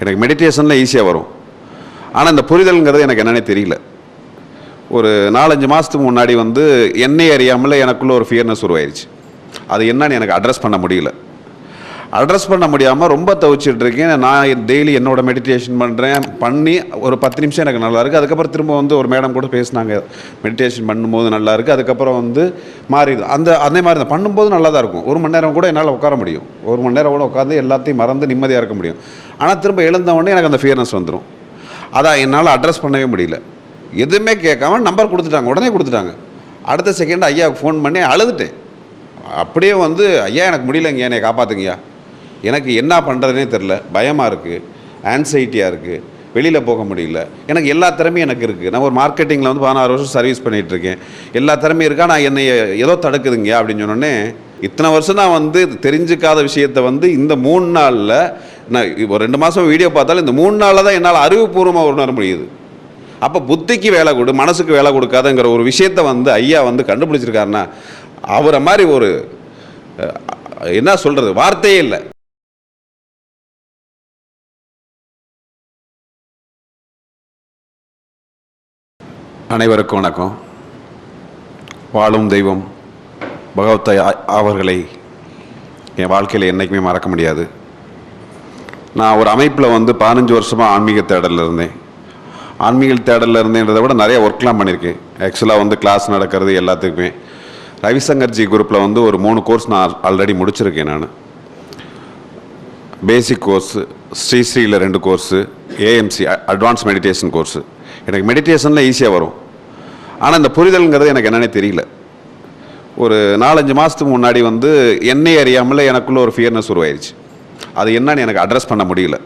எனக்கு மெடிடேஷனில் ஈஸியாக வரும். ஆனால் இந்த புரிதல்ங்கிறது எனக்கு என்னென்னே தெரியல. ஒரு நாலஞ்சு மாதத்துக்கு முன்னாடி வந்து என்னை அறியாமல் எனக்குள்ளே ஒரு ஃபியர்னஸ் உருவாயிருச்சு. அது என்னன்னு எனக்கு அட்ரஸ் பண்ண முடியல. அட்ரஸ் பண்ண முடியாமல் ரொம்ப தவிச்சிட்டு இருக்கேன் நான் டெய்லி என்னோட மெடிடேஷன் பண்ணுறேன் பண்ணி ஒரு பத்து நிமிஷம் எனக்கு நல்லா இருக்குது அதுக்கப்புறம் திரும்ப வந்து ஒரு மேடம் கூட பேசினாங்க. மெடிடேஷன் பண்ணும்போது நல்லா இருக்குது அதுக்கப்புறம் வந்து மாறிடுது அந்த அதே மாதிரி தான் பண்ணும்போது நல்லா தான் இருக்கும் ஒரு மணி நேரம் கூட என்னால் உட்கார முடியும். ஒரு மணி நேரம் கூட உட்காந்து எல்லாத்தையும் மறந்து நிம்மதியாக இருக்க முடியும். ஆனால் திரும்ப எழுந்தவொடனே எனக்கு அந்த ஃபியர்னஸ் வந்துடும் அதான் என்னால் அட்ரஸ் பண்ணவே முடியல. எதுவுமே கேட்காம நம்பர் கொடுத்துட்டாங்க. உடனே கொடுத்துட்டாங்க. அடுத்த செகண்ட் ஐயாவுக்கு ஃபோன் பண்ணி அழுதுட்டேன். அப்படியே வந்து ஐயா எனக்கு முடியலங்க. என்னை காப்பாற்றுங்கய்யா எனக்கு என்ன பண்ணுறதுனே தெரில பயமாக இருக்குது ஆன்சைட்டியாக இருக்குது வெளியில் போக முடியல. எனக்கு எல்லா திறமையும் எனக்கு இருக்குது நான் ஒரு மார்க்கெட்டிங்கில் வந்து பதினாறு வருஷம் சர்வீஸ் பண்ணிகிட்டு இருக்கேன். எல்லா திறமையும் இருக்கா? நான் என்னை ஏதோ தடுக்குதுங்க அப்படின்னு சொன்னோடனே இத்தனை வருஷம் நான் வந்து தெரிஞ்சுக்காத விஷயத்தை வந்து இந்த மூணு நாளில் நான் இப்போ ரெண்டு மாதம் வீடியோ பார்த்தாலும் இந்த மூணு நாளில் தான் என்னால் அறிவுபூர்வமாக உணர முடியுது. அப்போ புத்திக்கு வேலை கொடு மனசுக்கு வேலை கொடுக்காதங்கிற ஒரு விஷயத்த வந்து ஐயா வந்து கண்டுபிடிச்சிருக்காருன்னா அவரை மாதிரி ஒரு என்ன சொல்கிறது வார்த்தையே இல்லை. அனைவருக்கும் வணக்கம். வாழும் தெய்வம் பகவத்தை ஆ- அவர்களை என் வாழ்க்கையில் என்றைக்குமே மறக்க முடியாது. நான் ஒரு அமைப்பில் வந்து பதினஞ்சு வருஷமாக ஆன்மீக தேடலில் இருந்தேன். ஆன்மீக தேடலில் இருந்தேன்றதை விட நிறைய ஒர்க்லாம் பண்ணியிருக்கேன். ஆக்சுவலாக வந்து கிளாஸ் நடக்கிறது எல்லாத்துக்குமே. ரவிசங்கர்ஜி குரூப்பில் வந்து ஒரு மூணு கோர்ஸ் நான் ஆல்ரெடி முடிச்சிருக்கேன் நான். பேசிக் கோர்ஸு ஸ்ரீஸ்ரீயில் ரெண்டு course AMC advance meditation course எனக்கு மெடிடேஷனில் ஈஸியாக வரும். ஆனால் இந்த புரிதல்ங்கிறது எனக்கு என்னன்னே தெரியல. ஒரு நாலஞ்சு மாதத்துக்கு முன்னாடி வந்து என்னை அறியாமல் எனக்குள்ளே ஒரு ஃபியர்னஸ் உருவாயிருச்சு. அது என்னன்னு எனக்கு அட்ரஸ் பண்ண முடியல.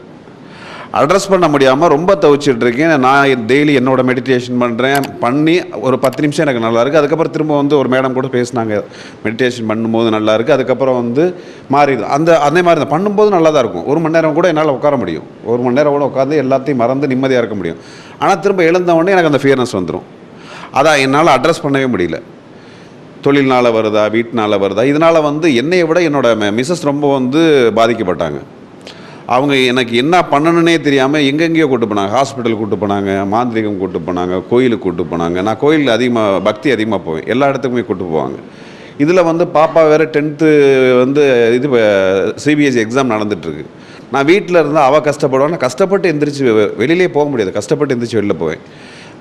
அட்ரஸ் பண்ண முடியாமல் ரொம்ப தவிச்சிட்டு இருக்கேன். நான் டெய்லி என்னோட மெடிடேஷன் பண்ணுறேன் பண்ணி ஒரு பத்து நிமிஷம் எனக்கு நல்லா இருக்குது அதுக்கப்புறம் திரும்ப வந்து ஒரு மேடம் கூட பேசினாங்க. மெடிடேஷன் பண்ணும்போது நல்லா இருக்குது அதுக்கப்புறம் வந்து மாறிடுது. அந்த அதே மாதிரி தான். பண்ணும்போது நல்லா தான் இருக்கும். ஒரு மணி நேரம் கூட என்னால் உட்கார முடியும். ஒரு மணி நேரம் கூட உட்காந்து எல்லாத்தையும் மறந்து நிம்மதியாக இருக்க முடியும். ஆனால் திரும்ப எழுந்த உடனே எனக்கு அந்த ஃபியர்னஸ் வந்துடும் அதான் என்னால் அட்ரஸ் பண்ணவே முடியல. தொழில்னால் வருதா வீட்டினால் வருதா? இதனால் வந்து என்னையை விட என்னோட மிஸ்ஸஸ் ரொம்ப வந்து பாதிக்கப்பட்டாங்க. அவங்க எனக்கு என்ன பண்ணணுன்னே தெரியாமல் எங்கெங்கேயோ கூட்டு போனாங்க. ஹாஸ்பிட்டல் கூட்டு போனாங்க மாந்திரிகம் கூட்டு போனாங்க கோயிலுக்கு கூட்டு போனாங்க. நான் கோயிலில் அதிகமாக பக்தி அதிகமாக போவேன். எல்லா இடத்துக்குமே கூட்டு போவாங்க. இதில் வந்து பாப்பா வேறு டென்த்து வந்து இது சிபிஎஸ்சி எக்ஸாம் நடந்துகிட்ருக்கு நான் வீட்டில் இருந்தால் அவள் கஷ்டப்படுவான் நான் கஷ்டப்பட்டு எந்திரிச்சு வெ- வெளியிலே போக முடியாது. கஷ்டப்பட்டு எந்திரிச்சு வெளில போவேன்.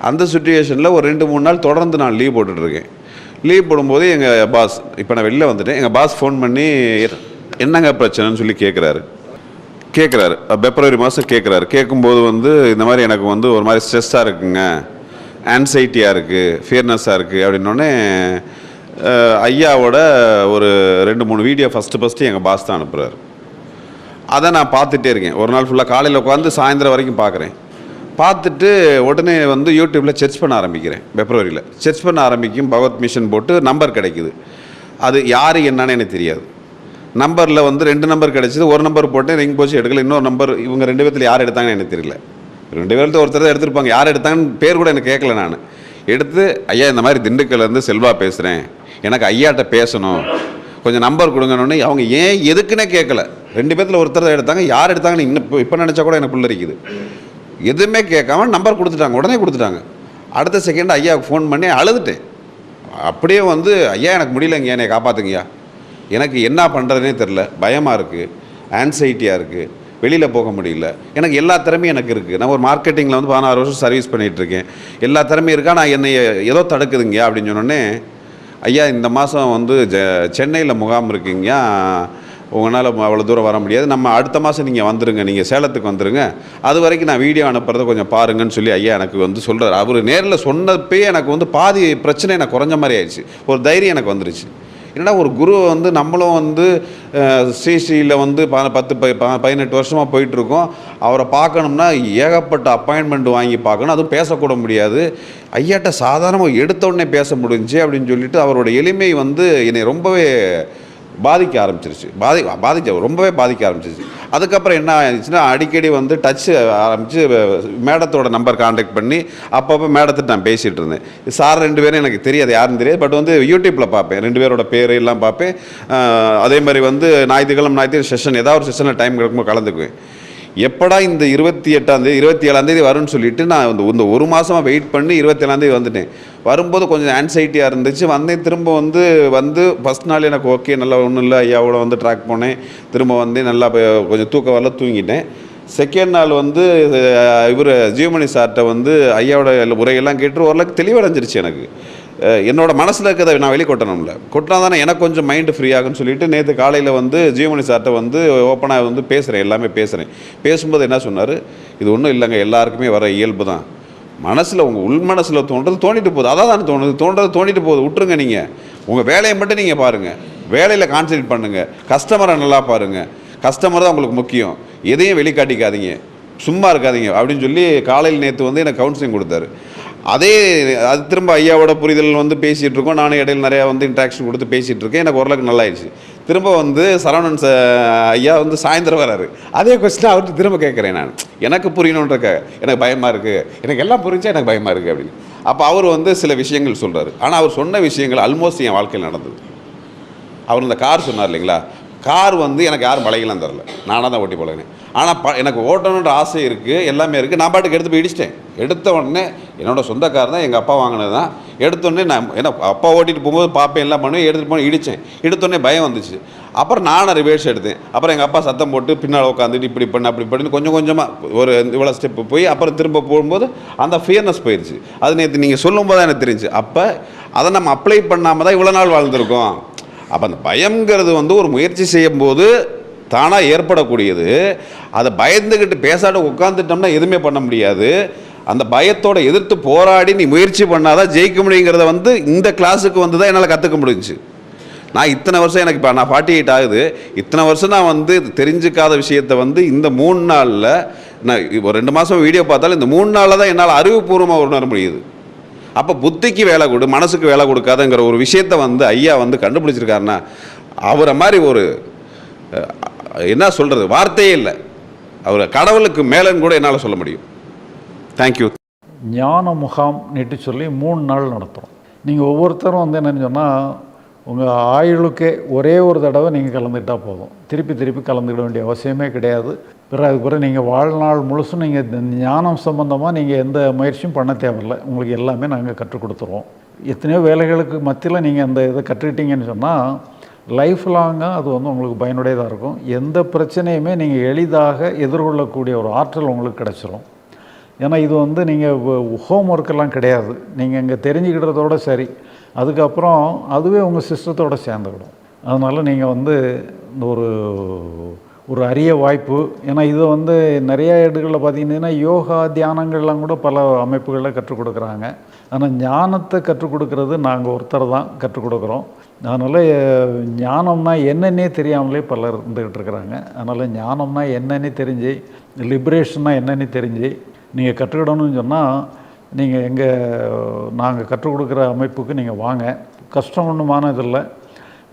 அந்த சுச்சுவேஷனில் ஒரு ரெண்டு மூணு நாள் தொடர்ந்து நான் லீவ் போட்டுட்ருக்கேன். லீவ் போடும்போது எங்கள் பாஸ் இப்போ நான் வெளில வந்துட்டேன். எங்கள் பாஸ் ஃபோன் பண்ணி என்னங்க பிரச்சனைன்னு சொல்லி கேட்குறாரு கேட்குறாரு பிப்ரவரி மாதம் கேட்குறாரு கேட்கும்போது வந்து இந்த மாதிரி எனக்கு வந்து ஒரு மாதிரி ஸ்ட்ரெஸ்ஸாக இருக்குங்க. ஆன்சைட்டியாக இருக்குது ஃபியர்னஸ்ஸாக இருக்குது அப்படின்னோடனே ஐயாவோட ஒரு ரெண்டு மூணு வீடியோ ஃபஸ்ட்டு ஃபஸ்ட்டு எங்கள் பாஸ் தான் அனுப்புகிறாரு அதை நான் பார்த்துட்டே இருக்கேன். ஒரு நாள் ஃபுல்லாக காலையில் உட்காந்து சாயந்தரம் வரைக்கும் பார்க்குறேன் பார்த்துட்டு உடனே வந்து யூடியூப்பில் சர்ச் பண்ண ஆரம்பிக்கிறேன் பிப்ரவரியில் சர்ச் பண்ண ஆரம்பிக்கும் பகவத் மிஷன் போட்டு நம்பர் கிடைக்குது. அது யார் என்னன்னு எனக்கு தெரியாது. நம்பரில் வந்து ரெண்டு நம்பர் கிடைச்சிது ஒரு நம்பர் போட்டேன் ரிங் போச்சு எடுக்கல. இன்னொரு நம்பர் இவங்க ரெண்டு பேர்த்தில் யார் எடுத்தாங்கன்னு எனக்கு தெரியல. ரெண்டு பேர்த்து ஒருத்தர் தான் எடுத்திருப்பாங்க. யார் எடுத்தாங்கன்னு பேர் கூட எனக்கு கேட்கல நான். எடுத்து ஐயா இந்த மாதிரி திண்டுக்கல்லேருந்து செல்வா பேசுகிறேன் எனக்கு ஐயாட்ட பேசணும். கொஞ்சம் நம்பர் கொடுங்கன்னு. அவங்க ஏன் எதுக்குன்னே கேட்கல. ரெண்டு பேர்த்தில் ஒருத்தர் தான் எடுத்தாங்க. யார் எடுத்தாங்கன்னு இன்னும் இப்போ நினச்சா கூட எனக்கு புல்லரிக்குது. எதுவுமே கேட்காம நம்பர் கொடுத்துட்டாங்க. உடனே கொடுத்துட்டாங்க. அடுத்த செகண்ட் ஐயாவுக்கு ஃபோன் பண்ணி அழுதுட்டேன். அப்படியே வந்து ஐயா எனக்கு முடியலங்க என்னை காப்பாற்றுங்கய்யா எனக்கு என்ன பண்ணுறதுனே தெரில பயமாக இருக்குது ஆன்சைட்டியாக இருக்குது வெளியில் போக முடியல. எனக்கு எல்லா திறமையும் எனக்கு இருக்குது நான் ஒரு மார்க்கெட்டிங்கில் வந்து பதினாறு வருஷம் சர்வீஸ் பண்ணிகிட்டு இருக்கேன். எல்லா திறமையும் இருக்கா? நான் என்னை ஏதோ தடுக்குதுங்க அப்படின்னு சொன்னோடனே ஐயா இந்த மாதம் வந்து ஜ சென்னையில் முகாம் இருக்குங்கய்யா. உங்களால் அவ்வளோ தூரம் வர முடியாது. நம்ம அடுத்த மாதம் நீங்கள் வந்துடுங்க நீங்கள் சேலத்துக்கு வந்துடுங்க அது வரைக்கும் நான் வீடியோ அனுப்புறதை கொஞ்சம் பாருங்கன்னு சொல்லி ஐயா எனக்கு வந்து சொல்கிறார் அவர் நேரில் சொன்னப்பே எனக்கு வந்து பாதி பிரச்சனை எனக்கு குறைஞ்ச மாதிரி ஆயிடுச்சு. ஒரு தைரியம் எனக்கு வந்துருச்சு. என்னடா ஒரு குருவை வந்து நம்மளும் வந்து அஹ், ஸ்ரீ ஸ்ரீயில் வந்து ப- பத்து ப- ப- பதினெட்டு வருஷமாக போயிட்டுருக்கோம். அவரை பார்க்கணும்னா ஏகப்பட்ட அப்பாயின்மெண்ட் வாங்கி பார்க்கணும். அதுவும் பேசக்கூட முடியாது. ஐயாட்ட சாதாரணமாக எடுத்த உடனே பேச முடிஞ்சு அப்படின்னு சொல்லிட்டு அவரோட எளிமை வந்து என்னை ரொம்பவே பாதிக்க ஆரம்பிச்சிருச்சு. பாதி பாதிக்க ரொம்பவே பாதிக்க ஆரம்பிச்சிருச்சு. அதுக்கப்புறம் என்ன ஆயிடுச்சுன்னா அடிக்கடி வந்து டச் ஆரம்பித்து மேடத்தோட நம்பர் காண்டாக்ட் பண்ணி அப்பப்போ மேடத்திட்ட நான் பேசிகிட்டு இருந்தேன். சார் ரெண்டு பேரும் எனக்கு தெரியாது யாருன்னு தெரியாது பட் வந்து யூடியூப்பில் பார்ப்பேன். ரெண்டு பேரோட பேர் எல்லாம் பார்ப்பேன். அதே மாதிரி வந்து ஞாயிற்றுக்கிழமை ஞாயிற்று செஷன் ஏதாவது ஒரு செஷனில் டைம் கிடைக்கும்போது கலந்துக்குவேன். எப்படா இந்த இருபத்தி எட்டாம் தேதி இருபத்தி ஏழாம் தேதி வரும்னு சொல்லிட்டு நான் இந்த இந்த ஒரு மாதமாக வெயிட் பண்ணி இருபத்தி ஏழாம் தேதி வந்துட்டேன். வரும்போது கொஞ்சம் ஆன்சைட்டியாக இருந்துச்சு. வந்தேன் திரும்ப வந்து வந்து ஃபஸ்ட் நாள் எனக்கு ஓகே நல்லா ஒன்றும் இல்லை ஐயாவோட வந்து ட்ராக் போனேன். திரும்ப வந்து நல்லா கொஞ்சம் தூக்கம் வரல தூங்கிட்டேன். செகண்ட் நாள் வந்து இவர் ஜீவமணி சார்கிட்ட வந்து ஐயாவோட உரையெல்லாம் கேட்டு ஓரளவுக்கு தெளிவடைஞ்சிருச்சு எனக்கு. என்னோட மனசில் இருக்கிறத நான் வெளிக்கொட்டணும்ல. கொட்டினா தானே எனக்கு கொஞ்சம் மைண்டு ஃப்ரீ ஆகும்னு சொல்லிட்டு நேற்று காலையில் வந்து ஜீவமணி சார்கிட்ட வந்து ஓப்பனாக வந்து பேசுகிறேன் எல்லாமே பேசுகிறேன் பேசும்போது என்ன சொன்னார்? இது ஒன்றும் இல்லைங்க எல்லாருக்குமே வர இயல்பு தான் மனசில் உங்கள் உள் மனசில் தோன்றது தோண்டிட்டு போகுது. அதான் தானே தோணுது. தோன்றது தோண்டிட்டு போகுது. விட்டுருங்க நீங்கள் உங்கள் வேலையை மட்டும் நீங்கள் பாருங்கள் வேலையில் கான்சன்ட்ரேட் பண்ணுங்கள் கஸ்டமரை நல்லா பாருங்கள் கஸ்டமர் தான் உங்களுக்கு முக்கியம். எதையும் வெளிக்காட்டிக்காதீங்க. சும்மா இருக்காதீங்க. அப்படின்னு சொல்லி காலையில் நேற்று வந்து எனக்கு கவுன்சிலிங் கொடுத்தாரு. அதே அது திரும்ப ஐயாவோட புரிதல் வந்து பேசிகிட்டு இருக்கோம். நானும் இடையில நிறையா வந்து இன்ட்ராக்ஷன் கொடுத்து பேசிகிட்டு இருக்கேன். எனக்கு ஓரளவுக்கு நல்லாயிடுச்சு திரும்ப வந்து சரவணன் ச ஐயா வந்து சாயந்தரம் வராரு. அதே கொஸ்டின் அவர்கிட்ட திரும்ப கேட்குறேன் நான். எனக்கு புரியணுன்றக்க எனக்கு பயமாக இருக்குது எனக்கு எல்லாம் புரிஞ்சா எனக்கு பயமாக இருக்குது அப்படின்னு. அப்போ அவர் வந்து சில விஷயங்கள் சொல்கிறாரு ஆனால் அவர் சொன்ன விஷயங்கள் ஆல்மோஸ்ட் என் வாழ்க்கையில் நடந்தது. அவர் இந்த கார் சொன்னார் இல்லைங்களா? கார் வந்து எனக்கு யாரும் பழகலாம் தரல. நானாக தான் ஓட்டி பழகினேன். ஆனால் ப எனக்கு ஓட்டணுன்ற ஆசை இருக்குது எல்லாமே இருக்குது நான் பாட்டுக்கு எடுத்து போய் இடிச்சிட்டேன். எடுத்த உடனே என்னோடய சொந்த கார் தான் எங்கள் அப்பா வாங்கினது தான். எடுத்தோடனே நான் ஏன்னா அப்பா ஓட்டிட்டு போகும்போது பார்ப்பேன் எல்லாம் பண்ணுவேன் எடுத்துகிட்டு போய் இடித்தேன் எடுத்தோடனே பயம் வந்துச்சு. அப்புறம் நானும் ரிவேர்ஸ் எடுத்தேன். அப்புறம் எங்கள் அப்பா சத்தம் போட்டு பின்னால் உட்காந்துட்டு இப்படி பண்ணு அப்படி பண்ணி கொஞ்சம் கொஞ்சமாக ஒரு இவ்வளோ ஸ்டெப்பு போய் அப்புறம் திரும்ப போகும்போது அந்த ஃபியர்னஸ் போயிடுச்சு அது நேற்று நீங்கள் சொல்லும்போது தான் எனக்கு தெரிஞ்சு. அப்போ அதை நம்ம அப்ளை பண்ணாமல் தான் இவ்வளோ நாள் வாழ்ந்திருக்கோம். அப்போ அந்த பயம்ங்கிறது வந்து ஒரு முயற்சி செய்யும்போது தானாக ஏற்படக்கூடியது. அதை பயந்துக்கிட்டு பேசாட உட்காந்துட்டோம்னா எதுவுமே பண்ண முடியாது. அந்த பயத்தோட எதிர்த்து போராடி நீ முயற்சி பண்ணாதான் ஜெயிக்க முடியுங்கிறத வந்து இந்த கிளாஸுக்கு வந்து தான் என்னால் கற்றுக்க முடிஞ்சுச்சு. நான் இத்தனை வருஷம் எனக்கு இப்போ நான் ஃபார்ட்டி எயிட் ஆகுது. இத்தனை வருஷம் நான் வந்து தெரிஞ்சுக்காத விஷயத்தை வந்து இந்த மூணு நாளில் நான் இப்போ ரெண்டு மாதம் வீடியோ பார்த்தாலும் இந்த மூணு நாளில் தான் என்னால் அறிவுபூர்வமாக உணர முடியுது. அப்போ புத்திக்கு வேலை கொடு மனசுக்கு வேலை கொடுக்காதங்கிற ஒரு விஷயத்த வந்து ஐயா வந்து கண்டுபிடிச்சிருக்காருன்னா அவரை மாதிரி ஒரு என்ன சொல்கிறது வார்த்தையே இல்லை. அவர் கடவுளுக்கு மேலன்னு கூட என்னால் சொல்ல முடியும். தேங்க்யூ ஞான முகாம் நெட்டு சொல்லி மூணு நாள் நடத்துகிறோம் நீங்கள் ஒவ்வொருத்தரும் வந்து என்னன்னு சொன்னால் உங்கள் ஆயுளுக்கே ஒரே ஒரு தடவை நீங்கள் கலந்துக்கிட்டால் போதும். திருப்பி திருப்பி கலந்துக்கிட வேண்டிய அவசியமே கிடையாது. பிறகு அதுக்கு பிறகு நீங்கள் வாழ்நாள் முழுசும் நீங்கள் ஞானம் சம்மந்தமாக நீங்கள் எந்த முயற்சியும் பண்ண தேவையில்லை. உங்களுக்கு எல்லாமே நாங்கள் கற்றுக் கொடுத்துருவோம். எத்தனையோ வேலைகளுக்கு மத்தியில் நீங்கள் அந்த இதை கற்றுக்கிட்டீங்கன்னு சொன்னால் லைஃப் லாங்காக அது வந்து உங்களுக்கு பயனுடையதாக இருக்கும். எந்த பிரச்சனையுமே நீங்கள் எளிதாக எதிர்கொள்ளக்கூடிய ஒரு ஆற்றல் உங்களுக்கு கிடச்சிரும். ஏன்னா இது வந்து நீங்கள் ஹோம் ஒர்க்கெல்லாம் கிடையாது. நீங்கள் இங்கே தெரிஞ்சுக்கிட்டதோட சரி. அதுக்கப்புறம் அதுவே உங்கள் சிஸ்டத்தோடு சேர்ந்துக்கிடும். அதனால் நீங்கள் வந்து இந்த ஒரு ஒரு அரிய வாய்ப்பு. ஏன்னா இது வந்து நிறைய இடங்களில் பார்த்தீங்கன்னா யோகா தியானங்கள்லாம் கூட பல அமைப்புகளில் கற்றுக் கொடுக்குறாங்க. ஆனால் ஞானத்தை கற்றுக் கொடுக்கறது நாங்கள் ஒருத்தர் தான் கற்றுக் கொடுக்குறோம். அதனால் ஞானம்னா என்னன்னே தெரியாமலே பலர் இருந்துக்கிட்டு இருக்கிறாங்க. அதனால் ஞானம்னா என்னன்னே தெரிஞ்சு லிபரேஷன்னா என்னன்னு தெரிஞ்சு நீங்கள் கற்றுக்கிடணும்னு சொன்னால் நீங்கள் எங்கள் நாங்கள் கற்றுக் கொடுக்குற அமைப்புக்கு நீங்கள் வாங்க. கஷ்டம் ஒன்றுமான இதில்லை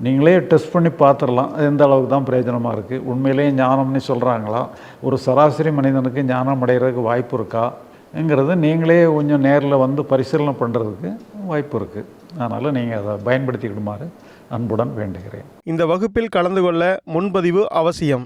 நீங்களே டெஸ்ட் பண்ணி பார்த்துடலாம். எந்த அளவுக்கு தான் பிரயோஜனமாக இருக்குது உண்மையிலேயே ஞானம்னு சொல்கிறாங்களா ஒரு சராசரி மனிதனுக்கு ஞானம் அடைகிறதுக்கு வாய்ப்பு இருக்காங்கிறது நீங்களே கொஞ்சம் நேரில் வந்து பரிசீலனை பண்ணுறதுக்கு வாய்ப்பு இருக்குது அதனால் நீங்கள் அதை பயன்படுத்திக்கிடுமாறு அன்புடன் வேண்டுகிறேன். இந்த வகுப்பில் கலந்து கொள்ள முன்பதிவு அவசியம்.